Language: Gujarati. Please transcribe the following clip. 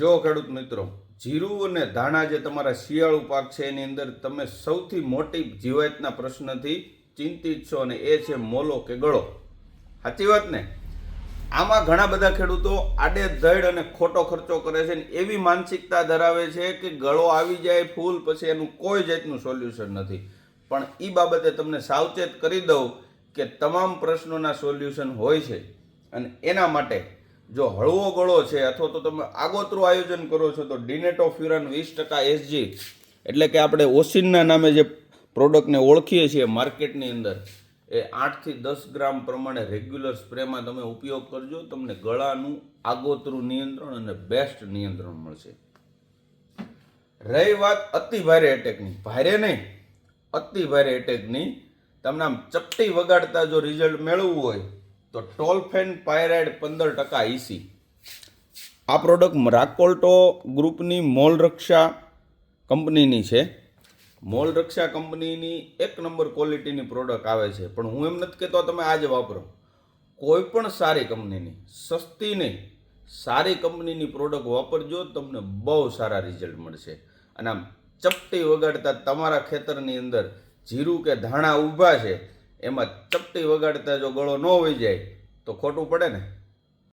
જો ખેડૂત મિત્રો, જીરું અને ધાણા જે તમારા શિયાળુ પાક છે, એની અંદર તમે સૌથી મોટી જીવાતના પ્રશ્નથી ચિંતિત છો અને એ છે મોલો કે ગળો. સાચી વાત ને? આમાં ઘણા બધા ખેડૂતો આડે ધડ અને ખોટો ખર્ચો કરે છે ને એવી માનસિકતા ધરાવે છે કે ગળો આવી જાય, ફૂલ પછી એનું કોઈ જાતનું સોલ્યુશન નથી. પણ એ બાબતે તમને સાવચેત કરી દઉં કે તમામ પ્રશ્નોના સોલ્યુશન હોય છે. અને એના માટે જો હળવો ગળો છે અથવા તો તમે આગોતરું આયોજન કરો છો, તો ડિનેટોફ્યુરાન વીસ ટકા એસજી. એટલે કે આપણે ઓસિનના નામે જે પ્રોડક્ટને ઓળખીએ છીએ માર્કેટની અંદર, એ આઠથી દસ ગ્રામ પ્રમાણે રેગ્યુલર સ્પ્રેમાં તમે ઉપયોગ કરજો, તમને ગળાનું આગોતરું નિયંત્રણ અને બેસ્ટ નિયંત્રણ મળશે. રહી વાત અતિ ભારે એટેકની ભારે નહીં, અતિ ભારે એટેકની તમને આમ ચપટી વગાડતા જો રિઝલ્ટ મેળવવું હોય તો ટોલફેન પાયરાઇડ પંદર ટકા ઈસી આ પ્રોડક્ટ રાકોલ્ટો ગ્રુપની મોલ રક્ષા કંપનીની છે. મોલ રક્ષા કંપનીની એક નંબર ક્વોલિટીની પ્રોડક્ટ આવે છે. પણ હું એમ નથી કહેતો તમે આજે વાપરો. કોઈ પણ સારી કંપનીની, સસ્તી નહીં, સારી કંપનીની પ્રોડક્ટ વાપરજો, તમને બહુ સારા રિઝલ્ટ મળશે. અને આમ ચપટી વગાડતા તમારા ખેતરની અંદર જીરું કે ધાણા ઊભા છે એમાં ચપટી વગાડતા જો ગળો ન હોઈ જાય તો ખોટું પડે ને?